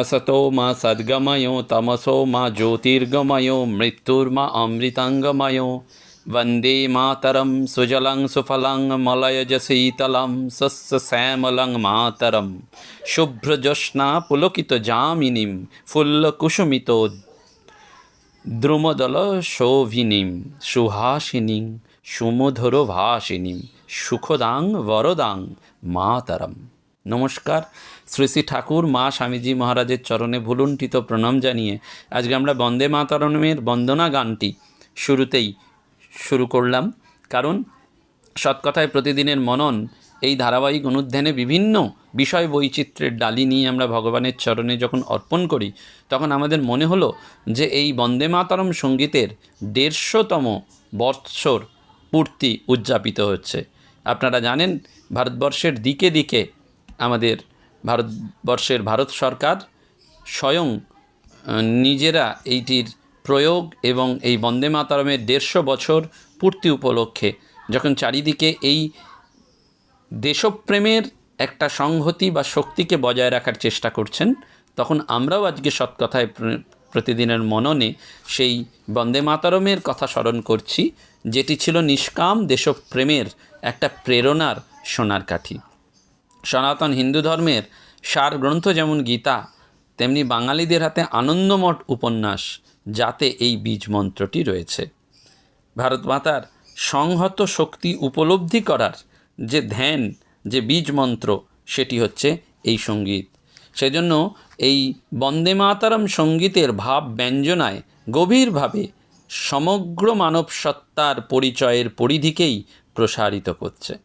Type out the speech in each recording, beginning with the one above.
असतो मा सद्गमयो तमसो मा ज्योतिर्गमयो मृत्युर्मा अमृताङ्गमयो वन्दे मातरं सुजलं सुफलं मलयजशीतलं सस्यश्यामलं मातरं शुभ्रजोत्स्ना पुलकितजामिनीं फुल्लकुसुमितो দ্রুমদলশোভিনীং সুহাসিনীং সুমধুরভাসিনীং সুখদাং বরদাং মাতারম নমস্কার শ্রী শ্রী ঠাকুর মা স্বামীজি মহারাজের চরণে ভুলুণ্ঠিত প্রণাম জানিয়ে আজকে আমরা বন্দে মাতারমের বন্দনা গানটি শুরুতেই শুরু করলাম। কারণ সৎকথায় প্রতিদিনের মনন, এই ধারাবাহিক অনুধ্যানে বিভিন্ন বিষয় বৈচিত্র্যের ডালি নিয়ে আমরা ভগবানের চরণে যখন অর্পণ করি, তখন আমাদের মনে হলো যে এই বন্দে মাতরম সঙ্গীতের দেড়শোতম বৎসর পূর্তি উদযাপিত হচ্ছে। আপনারা জানেন, ভারতবর্ষের দিকে দিকে আমাদের ভারতবর্ষের ভারত সরকার স্বয়ং নিজেরা এইটির প্রয়োগ এবং এই বন্দে মাতরমের দেড়শো বছর পূর্তি উপলক্ষে যখন চারিদিকে এই দেশপ্রেমের একটা সংহতি বা শক্তিকে বজায় রাখার চেষ্টা করছেন, তখন আমরাও আজকে সৎকথায় প্র- প্রতিদিনের মননে সেই বন্দে মাতারমের কথা স্মরণ করছি, যেটি ছিল নিষ্কাম দেশপ্রেমের একটা প্রেরণার সোনার কাঠি। সনাতন হিন্দু ধর্মের সার গ্রন্থ যেমন গীতা, তেমনি বাঙালিদের হাতে আনন্দমঠ উপন্যাস যাতে এই বীজ মন্ত্রটি রয়েছে। ভারত মাতার সংহত শক্তি উপলব্ধি করার যে ধ্যান, যে বীজ মন্ত্র সেটি হচ্ছে এই সংগীত। সেজন্য এই বন্দে মাতারম সঙ্গীতের ভাব ব্যঞ্জনায় গভীরভাবে সমগ্র মানব সত্তার পরিচয়ের পরিধিকেই প্রসারিত করছে।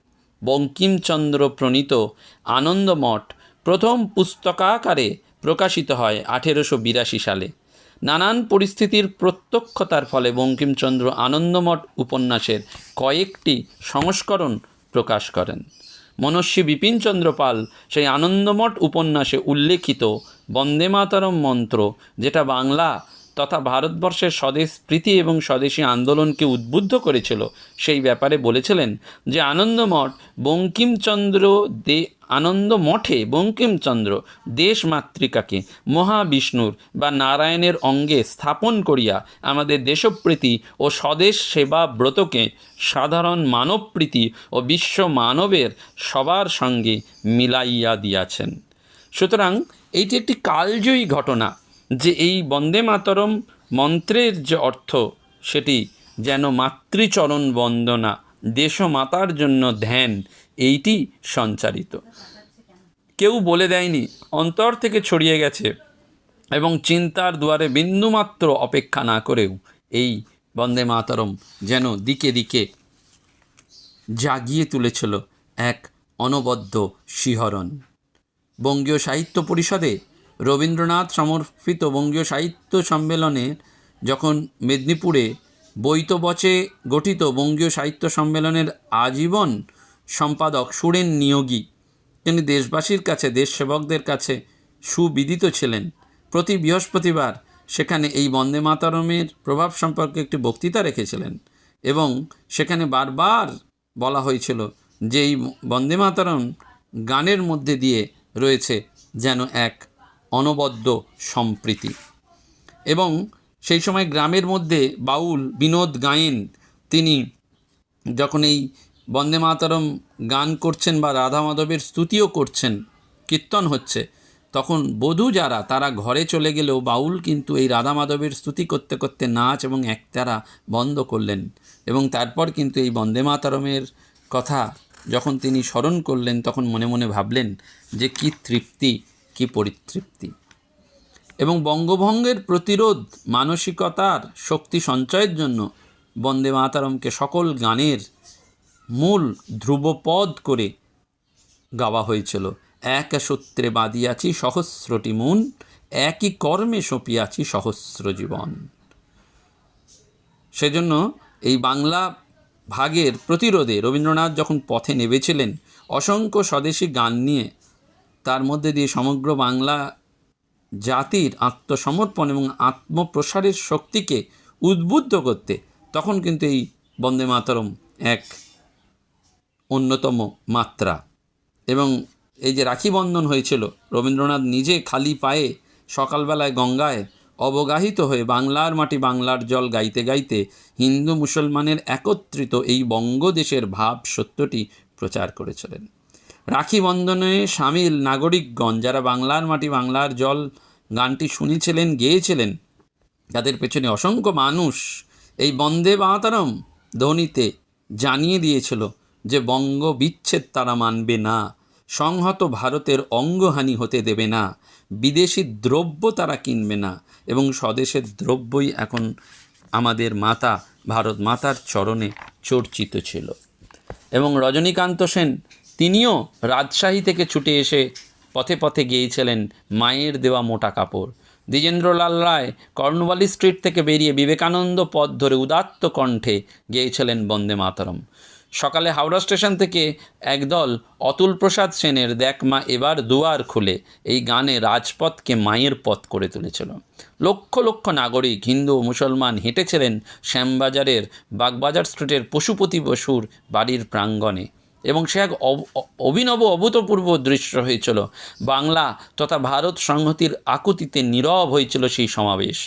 বঙ্কিমচন্দ্র প্রণীত আনন্দমঠ প্রথম পুস্তকাকারে প্রকাশিত হয় আঠেরোশো বিরাশি সালে। নানান পরিস্থিতির প্রত্যক্ষতার ফলে বঙ্কিমচন্দ্র আনন্দমঠ উপন্যাসের কয়েকটি সংস্করণ প্রকাশ করেন। মনস্বী বিপিনচন্দ্র পাল সেই আনন্দমঠ উপন্যাসে উল্লেখিত বন্দে মাতরম মন্ত্র, যেটা বাংলা তথা ভারতবর্ষের স্বদেশ প্রীতি এবং স্বদেশী আন্দোলনকে উদ্বুদ্ধ করেছিল, সেই ব্যাপারে বলেছিলেন যে আনন্দমঠ বঙ্কিমচন্দ্র দে আনন্দ মঠে বঙ্কিমচন্দ্র দেশমাতৃকাকে মহাবিষ্ণুর বা নারায়ণের অঙ্গে স্থাপন করিয়া আমাদের দেশপ্রীতি ও স্বদেশ সেবা ব্রতকে সাধারণ মানবপ্রীতি ও বিশ্ব মানবের সবার সঙ্গে মিলাইয়া দিয়াছেন। সুতরাং এইটি একটি কালজয়ী ঘটনা যে এই বন্দে মাতরম মন্ত্রের যে অর্থ, সেটি যেন মাতৃচরণ বন্দনা দেশমাতার জন্য ধ্যান এইটি সঞ্চারিত। কেউ বলে দেয়নি, অন্তর থেকে ছড়িয়ে গেছে এবং চিন্তার দুয়ারে বিন্দুমাত্র অপেক্ষা না করেও এই বন্দে মাতরম যেন দিকে দিকে জাগিয়ে তুলেছিল এক অনবদ্য শিহরণ। বঙ্গীয় সাহিত্য পরিষদে রবীন্দ্রনাথ সমর্পিত বঙ্গীয় সাহিত্য সম্মেলনে যখন মেদিনীপুরে বৈতবচে গঠিত বঙ্গীয় সাহিত্য সম্মেলনের আজীবন সম্পাদক সুরেন নিয়োগী। তিনি দেশবাসীর কাছে, দেশসেবকদের কাছে সুবিদিত ছিলেন। প্রতি বৃহস্পতিবার সেখানে এই বন্দে মাতরমের প্রভাব সম্পর্কে একটি বক্তৃতা রেখেছিলেন এবং সেখানে বারবার বলা হয়েছিল যে এই বন্দে মাতরম গানের মধ্যে দিয়ে রয়েছে যেন এক অনবদ্য সম্প্রীতি। এবং সেই সময় গ্রামের মধ্যে বাউল বিনোদ গায়েন তিনি যখন এই বন্দে মাতরম গান করছেন বা রাধা মাধবের স্তুতিও করছেন, কীর্তন হচ্ছে, তখন বধূ যারা, তারা ঘরে চলে গেলেও বাউল কিন্তু এই রাধা মাধবের স্তুতি করতে করতে নাচ এবং একতারা বন্ধ করলেন এবং তারপর কিন্তু এই বন্দে মাতরমের কথা যখন তিনি স্মরণ করলেন, তখন মনে মনে ভাবলেন যে কি তৃপ্তি, কি পরিতৃপ্তি। এবং বঙ্গভঙ্গের প্রতিরোধ, মানসিকতার শক্তি সঞ্চয়ের জন্য বন্দে মাতারমকে সকল গানের মূল ধ্রুবপদ করে গাওয়া হয়েছিল। এক সূত্রে বাঁধিয়াছি সহস্রটি মন একই কর্মে সঁপিয়াছি সহস্র জীবন। সেজন্য এই বাংলা ভাগের প্রতিরোধে রবীন্দ্রনাথ যখন পথে নেমেছিলেন, অসংখ্য স্বদেশী গান নিয়ে তার মধ্যে দিয়ে সমগ্র বাংলা জাতির আত্মসমর্পণ এবং আত্মপ্রসারের শক্তিকে উদ্বুদ্ধ করতে, তখন কিন্তু এই বন্দে মাতরম এক অন্যতম মাত্রা। এবং এই যে রাখি বন্ধন হয়েছিল, রবীন্দ্রনাথ নিজে খালি পায়ে সকালবেলায় গঙ্গায় অবগাহিত হয়ে বাংলার মাটি বাংলার জল গাইতে গাইতে হিন্দু মুসলমানের একত্রিত এই বঙ্গদেশের ভাব সত্যটি প্রচার করেছিলেন। রাখি বন্ধনে সামিল নাগরিকগণ যারা বাংলার মাটি বাংলার জল গানটি শুনেছিলেন, গেয়েছিলেন, তাদের পেছনে অসংখ্য মানুষ এই বন্দে মাতারম ধ্বনিতে জানিয়ে দিয়েছিল যে বঙ্গ বিচ্ছেদ তারা মানবে না, সংহত ভারতের অঙ্গহানি হতে দেবে না, বিদেশি দ্রব্য তারা কিনবে না, এবং স্বদেশের দ্রব্যই এখন আমাদের মাতা, ভারত মাতার চরণে চর্চিত ছিল। এবং রজনীকান্ত সেন, তিনিও রাজশাহী থেকে ছুটে এসে পথে পথে গিয়েছিলেন মায়ের দেওয়া মোটা কাপড়। দ্বিজেন্দ্রলাল রায় কর্নওয়ালি স্ট্রিট থেকে বেরিয়ে বিবেকানন্দ পথ ধরে উদাত্ত কণ্ঠে গেয়েছিলেন বন্দে মাতরম। সকালে হাওড়া স্টেশন থেকে একদল অতুল প্রসাদ সেনের দেখ মা এবার দুয়ার খুলে এই গানে রাজপথকে মায়ের পথ করে তুলেছিল। লক্ষ লক্ষ নাগরিক, হিন্দু, মুসলমান হেঁটেছিলেন শ্যামবাজারের বাগবাজার স্ট্রিটের পশুপতি বসুর বাড়ির প্রাঙ্গণে এবং সে এক অভিনব, অভূতপূর্ব দৃশ্য হয়েছিল। বাংলা তথা ভারত সংহতির আকুতিতে নীরব হয়েছিল সেই সমাবেশ।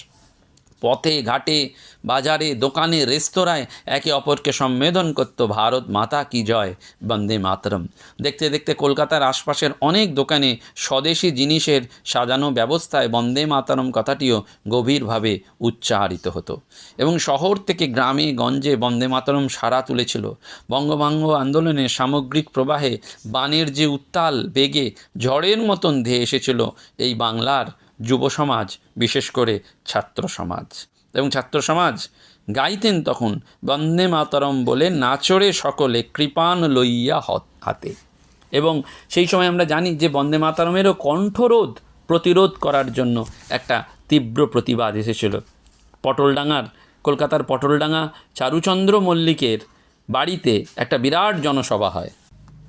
পথে, ঘাটে, বাজারে, দোকানে, রেস্তোরাঁয় একে অপরকে সম্বোধন করত ভারত মাতা কি জয়, বন্দে মাতরম। দেখতে দেখতে কলকাতার আশপাশের অনেক দোকানে স্বদেশি জিনিসের সাজানো ব্যবস্থায় বন্দে মাতরম কথাটিও গভীরভাবে উচ্চারিত হতো এবং শহর থেকে গ্রামে, গঞ্জে বন্দে মাতরম সারা তুলেছিল। বঙ্গভঙ্গ আন্দোলনের সামগ্রিক প্রবাহে বানের যে উত্তাল বেগে ঝড়ের মতন ধেয়ে এসেছিল এই বাংলার যুব সমাজ বিশেষ করে ছাত্র সমাজ এবং ছাত্র সমাজ গাইতেন তখন, বন্দে মাতরম বলে নাচরে সকলে কৃপান লইয়া হত হাতে। এবং সেই সময় আমরা জানি যে বন্দে মাতরমেরও কণ্ঠরোধ প্রতিরোধ করার জন্য একটা তীব্র প্রতিবাদ এসেছিল। পটলডাঙ্গার, কলকাতার পটলডাঙ্গা চারুচন্দ্র মল্লিকের বাড়িতে একটা বিরাট জনসভা হয়।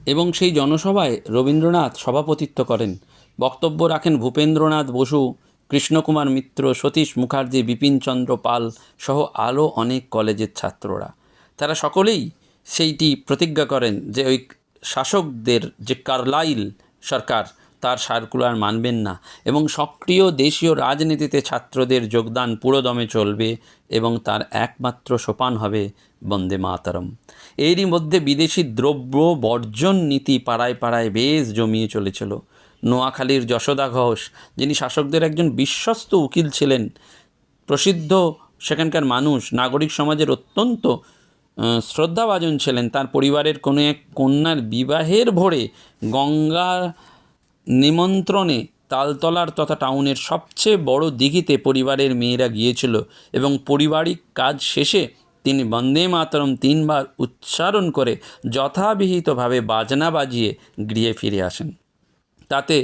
এবং সেই জনসভায় রবীন্দ্রনাথ সভাপতিত্ব করেন। বক্তব্য রাখেন ভূপেন্দ্রনাথ বসু, কৃষ্ণকুমার মিত্র, সতীশ মুখার্জি বিপিনচন্দ্র পাল সহ আরও অনেক কলেজের ছাত্ররা। তারা সকলেই সেইটি প্রতিজ্ঞা করেন যে ওই শাসকদের যে কার্লাইল সরকার, তার সার্কুলার মানবেন না এবং সক্রিয় দেশীয় রাজনীতিতে ছাত্রদের যোগদান পুরোদমে চলবে এবং তার একমাত্র সোপান হবে বন্দে মাতরম। এরই মধ্যে বিদেশি দ্রব্য বর্জন নীতি পাড়ায় পাড়ায় বেশ জমিয়ে চলেছিল। নোয়াখালীর যশোদা ঘোষ, যিনি শাসকদের একজন বিশ্বস্ত উকিল ছিলেন। প্রসিদ্ধ সেখানকার মানুষ, নাগরিক সমাজের অত্যন্ত শ্রদ্ধাভাজন ছিলেন। তার পরিবারের কোনো এক কন্যার বিবাহের ভোরে গঙ্গা নিমন্ত্রণে তালতলার তথা টাউনের সবচেয়ে বড় দিঘিতে পরিবারের মেয়েরা গিয়েছিল এবং পারিবারিক কাজ শেষে তিনি বন্দে মাতরম তিনবার উচ্চারণ করে যথাবিহিতভাবে বাজনা বাজিয়ে গৃহে ফিরে আসেন। তাতে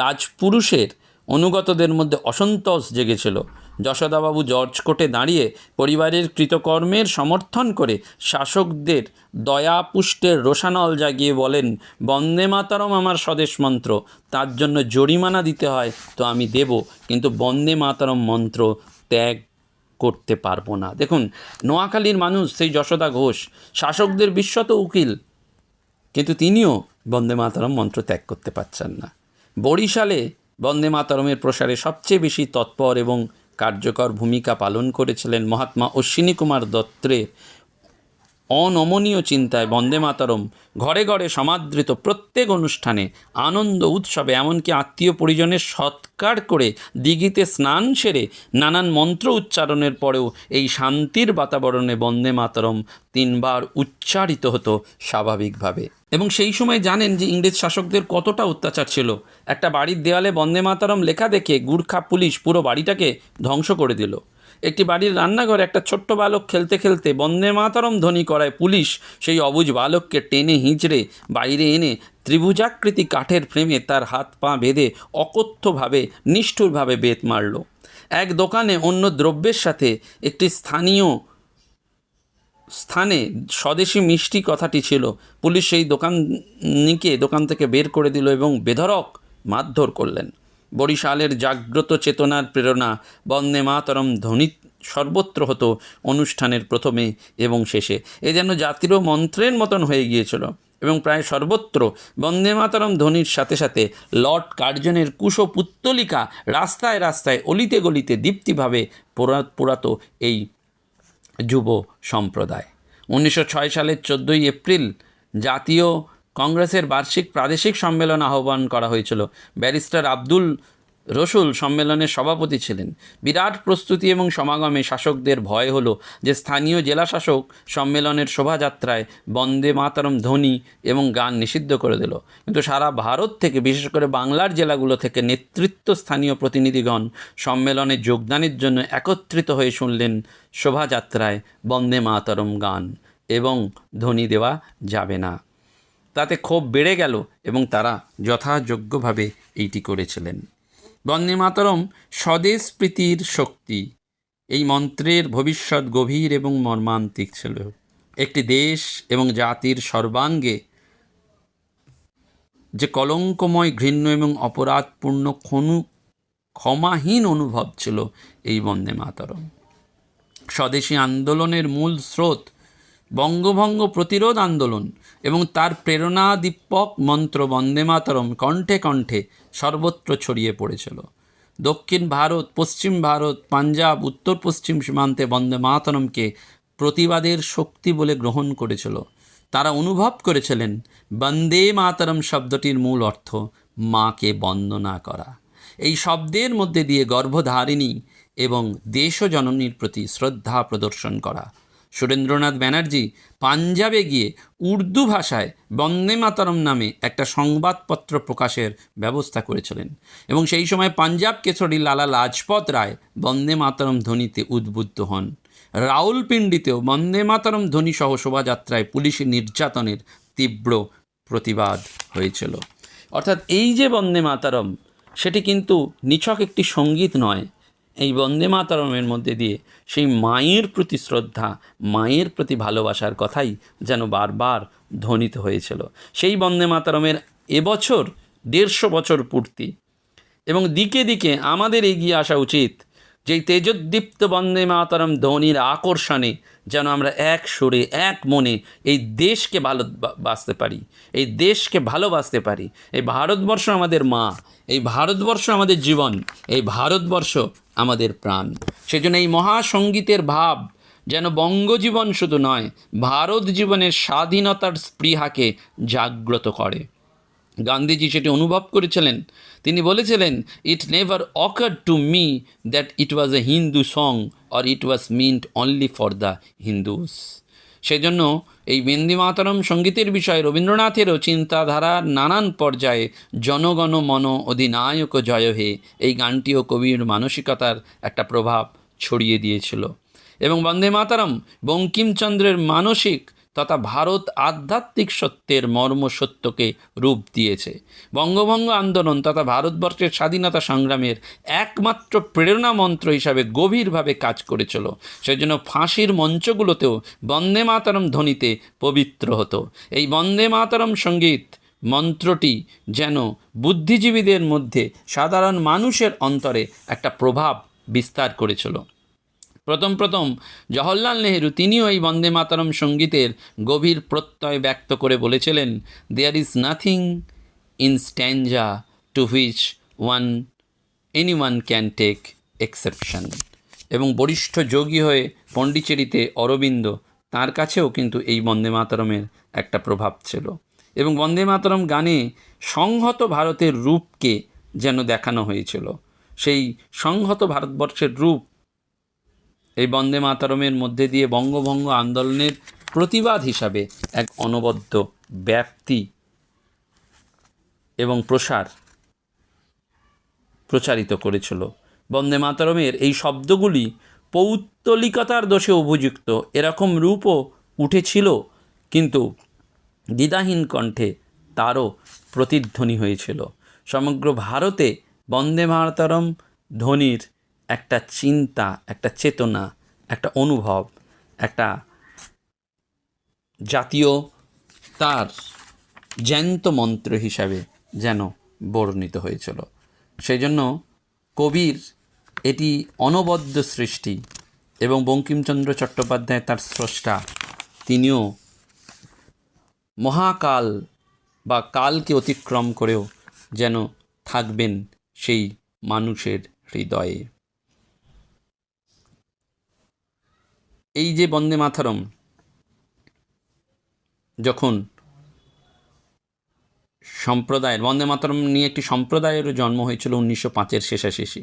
রাজপুরুষের অনুগতদের মধ্যে অসন্তোষ জেগেছিল। যশোদাবাবু জর্জ কোর্টে দাঁড়িয়ে পরিবারের কৃতকর্মের সমর্থন করে শাসকদের দয়া পুষ্টের রোষানল জাগিয়ে বলেন, বন্দে মাতারম আমার স্বদেশ মন্ত্র, তার জন্য জরিমানা দিতে হয় তো আমি দেব, কিন্তু বন্দে মাতারম মন্ত্র ত্যাগ করতে পারব না। দেখুন, নোয়াখালীর মানুষ সেই যশোদা ঘোষ, শাসকদের বিশ্বত উকিল, কিন্তু তিনিও বন্দে মাতরম মন্ত্র ত্যাগ করতে পারছেন না। বরিশালে বন্দে মাতরমের প্রসারে সবচেয়ে বেশি তৎপর এবং কার্যকর ভূমিকা পালন করেছিলেন মহাত্মা অশ্বিনী কুমার দত্তের অনমনীয় চিন্তায় বন্দে মাতারম। ঘরে ঘরে সমাদৃত প্রত্যেক অনুষ্ঠানে আনন্দ উৎসবে, এমনকি আত্মীয় পরিজনের সৎকার করে দিঘিতে স্নান সেরে নানান মন্ত্র উচ্চারণের পরেও এই শান্তির বাতাবরণে বন্দে মাতরম তিনবার উচ্চারিত হতো স্বাভাবিকভাবে। এবং সেই সময় জানেন যে ইংরেজ শাসকদের কতটা অত্যাচার ছিল। একটা বাড়ির দেওয়ালে বন্দে মাতরম লেখা দেখে গুর্খা পুলিশ পুরো বাড়িটাকে ধ্বংস করে দিল। একটি বাড়ির রান্নাঘরে একটা ছোট্ট বালক খেলতে খেলতে বন্দে মাতরম ধ্বনি করায় পুলিশ সেই অবুজ বালককে টেনে হিঁচড়ে বাইরে এনে ত্রিভুজাকৃতি কাঠের ফ্রেমে তার হাত পা বেঁধে অকথ্যভাবে, নিষ্ঠুরভাবে বেত মারল। এক দোকানে অন্য দ্রব্যের সাথে একটি স্থানীয় স্থানে স্বদেশি মিষ্টি কথাটি ছিল। পুলিশ সেই দোকানিকে দোকান থেকে বের করে দিল এবং বেধরক মারধর করলেন। বরিশালের জাগ্রত চেতনার প্রেরণা, বন্দে মাতরম ধ্বনি সর্বত্র হতো অনুষ্ঠানের প্রথমে এবং শেষে। এ যেন জাতিরও মন্ত্রের মতন হয়ে গিয়েছিল এবং প্রায় সর্বত্র বন্দে মাতরম ধ্বনির সাথে সাথে লর্ড কার্জনের কুশো পুত্তলিকা রাস্তায় রাস্তায় অলিতে গলিতে দীপ্তিভাবে পোড়া, পোড়াতো এই যুব সম্প্রদায়। উনিশশো ছয় সালের চোদ্দোই এপ্রিল জাতীয় কংগ্রেসের বার্ষিক প্রাদেশিক সম্মেলন আহ্বান করা হয়েছিল। ব্যারিস্টার আব্দুল রসুল সম্মেলনের সভাপতি ছিলেন। বিরাট প্রস্তুতি এবং সমাগমে শাসকদের ভয় হলো যে স্থানীয় জেলা শাসক সম্মেলনের শোভাযাত্রায় বন্দে মাতরম ধ্বনি এবং গান নিষিদ্ধ করে দিল। কিন্তু সারা ভারত থেকে, বিশেষ করে বাংলার জেলাগুলো থেকে নেতৃত্ব স্থানীয় প্রতিনিধিগণ সম্মেলনে যোগদানের জন্য একত্রিত হয়ে শুনলেন শোভাযাত্রায় বন্দে মাতরম গান এবং ধ্বনি দেওয়া যাবে না। তাতে ক্ষোভ বেড়ে গেল এবং তারা যথাযোগ্যভাবে এইটি করেছিলেন। বন্দে মাতরম স্বদেশ প্রীতির শক্তি। এই মন্ত্রের ভবিষ্যৎ গভীর এবং মর্মান্তিক ছিল। একটি দেশ এবং জাতির সর্বাঙ্গে যে কলঙ্কময় ঘৃণ্য এবং অপরাধপূর্ণ ক্ষণু ক্ষমাহীন অনুভব ছিল এই বন্দে মাতরম। স্বদেশী আন্দোলনের মূল স্রোত বঙ্গভঙ্গ প্রতিরোধ আন্দোলন এবং তার প্রেরণা দীপক মন্ত্র বন্দে মাতরম কণ্ঠে কণ্ঠে সর্বত্র ছড়িয়ে পড়েছিল। দক্ষিণ ভারত, পশ্চিম ভারত, পাঞ্জাব, উত্তর পশ্চিম সীমান্তে বন্দে মাতরমকে প্রতিবাদের শক্তি বলে গ্রহণ করেছিল। তারা অনুভব করেছিলেন, বন্দে মাতরম শব্দটির মূল অর্থ, মাকে বন্দনা করা। এই শব্দের মধ্যে দিয়ে গর্ভধারিণী এবং দেশজননীর প্রতি শ্রদ্ধা প্রদর্শন করা সুরেন্দ্রনাথ ব্যানার্জি পাঞ্জাবে গিয়ে উর্দু ভাষায় বন্দে মাতারম নামে একটা সংবাদপত্র প্রকাশের ব্যবস্থা করেছিলেন। এবং সেই সময় পাঞ্জাব কেশরী লালা লাজপত রায় বন্দে মাতারম ধ্বনিতে উদ্বুদ্ধ হন। রাউলপিন্ডিতেও বন্দে মাতরম ধ্বনি সহ শোভাযাত্রায় পুলিশি নির্যাতনের তীব্র প্রতিবাদ হয়েছিল। অর্থাৎ এই যে বন্দে মাতারম, সেটি কিন্তু নিছক একটি সংগীত নয় এই বন্দে মাতারমের মধ্যে দিয়ে সেই মায়ের প্রতি শ্রদ্ধা, মায়ের প্রতি ভালোবাসার কথাই যেন বারবার ধ্বনিত হয়েছিল। সেই বন্দে মাতারমের এবছর দেড়শো বছর পূর্তি এবং দিকে দিকে আমাদের এগিয়ে আসা উচিত যেই তেজোদ্দীপ্ত বন্দে মাতারম ধ্বনির আকর্ষণে যেন আমরা এক সুরে, এক মনে এই দেশকে ভালো বা- বাসতে পারি, এই দেশকে ভালোবাসতে পারি। এই ভারতবর্ষ আমাদের মা, এই ভারতবর্ষ আমাদের জীবন, এই ভারতবর্ষ আমাদের প্রাণ। সেজন্য এই মহাসঙ্গীতের ভাব যেন বঙ্গজীবন শুধু নয়, ভারত জীবনের স্বাধীনতার স্পৃহাকে জাগ্রত করে। গান্ধীজি সেটি অনুভব করেছিলেন। তিনি বলেছিলেন it never occurred to me that it was a Hindu song or it was meant only for the Hindus সেজন্য এই বন্দে মাতরম সঙ্গীতের বিষয়ে রবীন্দ্রনাথেরও চিন্তাধারার নানান পর্যায়ে জনগণ মন অধিনায়ক জয় হে এই গানটিও কবির মানসিকতার একটা প্রভাব ছড়িয়ে দিয়েছিল। এবং বন্দে মাতারম বঙ্কিমচন্দ্রের মানসিক তথা ভারত আধ্যাত্মিক সত্যের মর্ম সত্যকে রূপ দিয়েছে। বঙ্গভঙ্গ আন্দোলন তথা ভারতবর্ষের স্বাধীনতা সংগ্রামের একমাত্র প্রেরণা মন্ত্র হিসাবে গভীরভাবে কাজ করেছিল। সেজন্য ফাঁসির মঞ্চগুলোতেও বন্দে মাতারম ধ্বনিতে পবিত্র হতো। এই বন্দে মাতারম সংগীত মন্ত্রটি যেন বুদ্ধিজীবীদের মধ্যে সাধারণ মানুষের অন্তরে একটা প্রভাব বিস্তার করেছিল। প্রথম প্রথম জওহরলাল নেহেরু তিনিও এই বন্দে মাতরম সঙ্গীতের গভীর প্রত্যয় ব্যক্ত করে বলেছিলেন there is nothing in standard to which one any one can take exception এবং বরিষ্ঠ যোগী হয়ে পণ্ডিচেরিতে অরবিন্দ, তার কাছেও কিন্তু এই বন্দে মাতরমের একটা প্রভাব ছিল। এবং বন্দে মাতরম গানে সংহত ভারতের রূপকে যেন দেখানো হয়েছিল। সেই সংহত ভারতবর্ষের রূপ এই বন্দে মাতারমের মধ্যে দিয়ে বঙ্গভঙ্গ আন্দোলনের প্রতিবাদ হিসাবে এক অনবদ্য ব্যাপ্তি এবং প্রসার প্রচারিত করেছিল। বন্দে মাতরমের এই শব্দগুলি পৌত্তলিকতার দোষে অভিযুক্ত এরকম রূপও উঠেছিল, কিন্তু দ্বিধাহীন কণ্ঠে তারও প্রতিধ্বনি হয়েছিল। সমগ্র ভারতে বন্দে মাতরম ধ্বনির একটা চিন্তা, একটা চেতনা, একটা অনুভব, একটা জাতীয় তার জ্যান্ত মন্ত্র হিসাবে যেন বর্ণিত হয়েছিল। সেই জন্য কবির এটি অনবদ্য সৃষ্টি এবং বঙ্কিমচন্দ্র চট্টোপাধ্যায় তার স্রষ্টা, তিনিও মহাকাল বা কালকে অতিক্রম করেও যেন থাকবেন সেই মানুষের হৃদয়ে। এই যে বন্দে মাতরম, যখন সম্প্রদায়ের, বন্দে মাতরম নিয়ে একটি সম্প্রদায়েরও জন্ম হয়েছিল উনিশশো পাঁচের শেষাশেষি।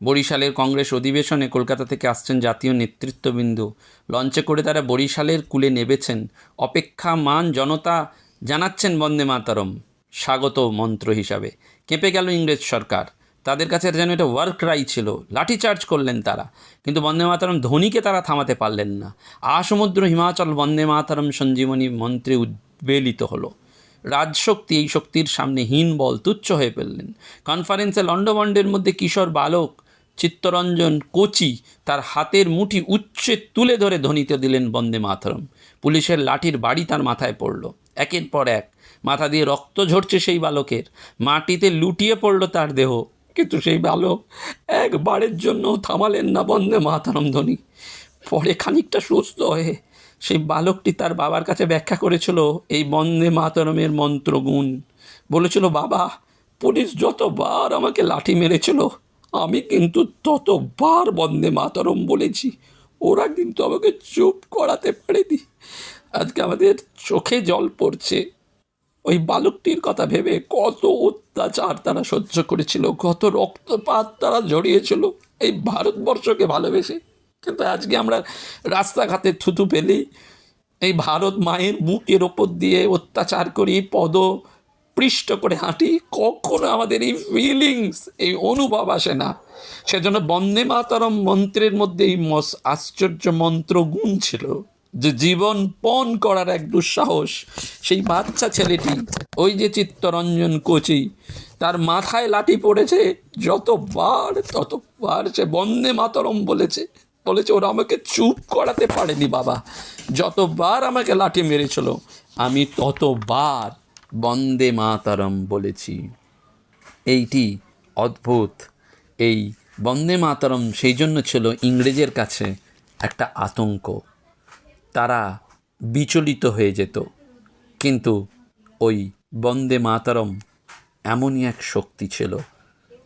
বরিশালের কংগ্রেস অধিবেশনে কলকাতা থেকে আসছেন জাতীয় নেতৃত্ববৃন্দ। লঞ্চে করে তারা বরিশালের কুলে নেবেছেন। অপেক্ষা মান জনতা জানাচ্ছেন বন্দে মাতরম, স্বাগত মন্ত্র হিসাবে। কেঁপে গেল ইংরেজ সরকার। তাদের কাছে যেন এটা ওয়ার্ক রাই ছিল। লাঠিচার্জ করলেন তারা। কিন্তু বন্দে মাতরম ধোনিকে তারা থামাতে পারলেন না। আসমুদ্র হিমাচল বন্দে মাতরম সঞ্জীবনী মন্ত্রে উদ্বেলিত হলো। রাজশক্তি এই শক্তির সামনে হীন বল তুচ্ছ হয়ে ফেললেন। কনফারেন্সে লন্ডভন্ডের মধ্যে কিশোর বালক চিত্তরঞ্জন কোচি তার হাতের মুঠি উচ্চে তুলে ধরে ধ্বনিতে দিলেন বন্দে মাতরম। পুলিশের লাঠির বাড়ি তার মাথায় পড়ল। একের পর এক মাথা দিয়ে রক্ত ঝরছে সেই বালকের। মাটিতে লুটিয়ে পড়ল তার দেহ। কিন্তু সেই বালক একবারের জন্য থামালেন না, বন্দে মাতরম ধ্বনি। পরে খানিকটা সুস্থ হয়ে সেই বালকটি তার বাবার কাছে ব্যাখ্যা করেছিল এই বন্দে মাতরমের মন্ত্রগুণ। বলেছিল, বাবা, পুলিশ যতবার আমাকে লাঠি মেরেছিল, আমি কিন্তু ততবার বন্দে মাতরম বলেছি। ওরা কিন্তু আমাকে চুপ করাতে পারেনি। আজকে আমাদের চোখে জল পড়ছে। ওই বালকটির কথা ভেবে কত অত্যাচার তারা সহ্য করেছিল, কত রক্তপাত তারা জড়িয়েছিল এই ভারতবর্ষকে ভালোবেসে। কিন্তু আজকে আমরা রাস্তাঘাটে থুতু পেলেই এই ভারত মায়ের বুকের ওপর দিয়ে অত্যাচার করি পদ পৃষ্ঠ করে হাঁটি, কখনো আমাদের এই ফিলিংস এই অনুভব আসে না। সেজন্য বন্দে মাতরম মন্ত্রের মধ্যে এই আশ্চর্য মন্ত্র গুণ ছিল। যে জীবন পণ করার এক দুঃসাহস, সেই বাচ্চা ছেলেটি, ওই যে চিত্তরঞ্জন কোচি, তার মাথায় লাঠি পড়েছে, যতবার ততবার সে বন্দে মাতরম বলেছে বলেছে, ওরা আমাকে চুপ করাতে পারেনি বাবা। যতবার আমাকে লাঠি মেরেছিল, আমি ততবার বন্দে মাতরম বলেছি। এইটি অদ্ভুত। এই বন্দে মাতরম সেই জন্য ছিল ইংরেজের কাছে একটা আতঙ্ক। তারা বিচলিত হয়ে যেত। কিন্তু ওই বন্দে মাতরম এমনই এক শক্তি ছিল।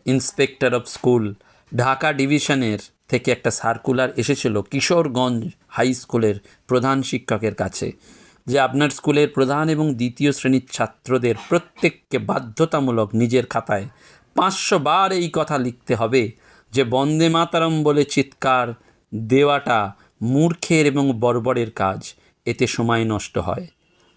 ইন্সপেক্টর অফ স্কুল ঢাকা ডিভিশনের থেকে একটা সার্কুলার এসেছিল কিশোরগঞ্জ হাই স্কুলের প্রধান শিক্ষকের কাছে, যে আপনার স্কুলের প্রধান এবং দ্বিতীয় শ্রেণির ছাত্রদের প্রত্যেককে বাধ্যতামূলক নিজের খাতায় পাঁচশো বার এই কথা লিখতে হবে যে বন্দে মাতারম বলে চিৎকার দেওয়াটা মূর্খের এবং বর্বরের কাজ, এতে সময় নষ্ট হয়।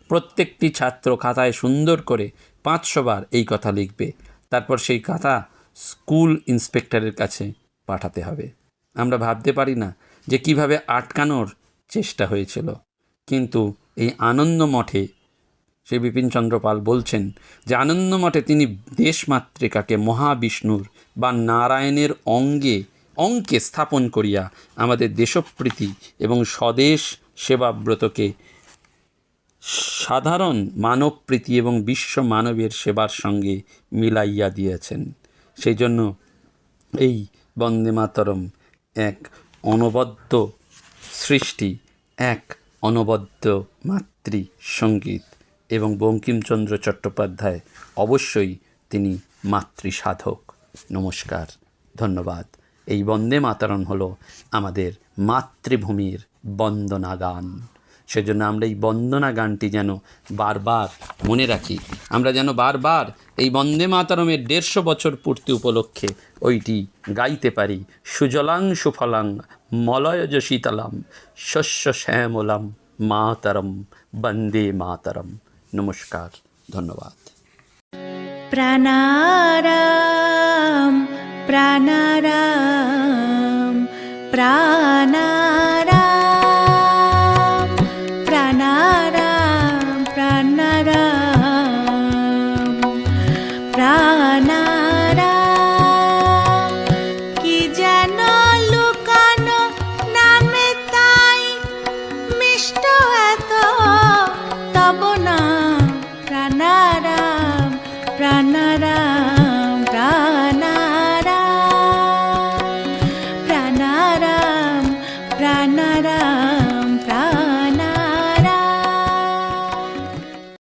প্রত্যেকটি ছাত্র খাতায় সুন্দর করে পাঁচশো বার এই কথা লিখবে। তারপর সেই কথা স্কুল ইন্সপেক্টরের কাছে পাঠাতে হবে। আমরা ভাবতে পারি না যে কীভাবে আটকানোর চেষ্টা হয়েছিল। কিন্তু এই আনন্দ মঠে শ্রী বিপিনচন্দ্র পাল বলছেন যে আনন্দ মঠে তিনি দেশমাতৃকাকে মহাবিষ্ণুর বা নারায়ণের অঙ্গে অঙ্কে স্থাপন করিয়া আমাদের দেশপ্রীতি এবং স্বদেশ সেবাব্রতকে সাধারণ মানবপ্রীতি এবং বিশ্ব মানবের সেবার সঙ্গে মিলাইয়া দিয়েছেন। সেই জন্য এই বন্দে মাতরম এক অনবদ্য সৃষ্টি, এক অনবদ্য মাতৃ সংগীত এবং বঙ্কিমচন্দ্র চট্টোপাধ্যায় অবশ্যই তিনি মাতৃ সাধক নমস্কার, ধন্যবাদ। এই বন্দে মাতরম হলো আমাদের মাতৃভূমির বন্দনা গান সেজন্য আমরা এই বন্দনা গানটি যেন বারবার মনে রাখি। আমরা যেন বারবার এই বন্দে মাতারমের দেড়শো বছর পূর্তি উপলক্ষে ওইটি গাইতে পারি। সুজলাং সুফলাং মলয়জ শীতলাম শস্য শ্যামলাম মাতারম, বন্দে মাতরম। নমস্কার, ধন্যবাদ। প্রাণারাম প্রাণারাম প্রাণারাম।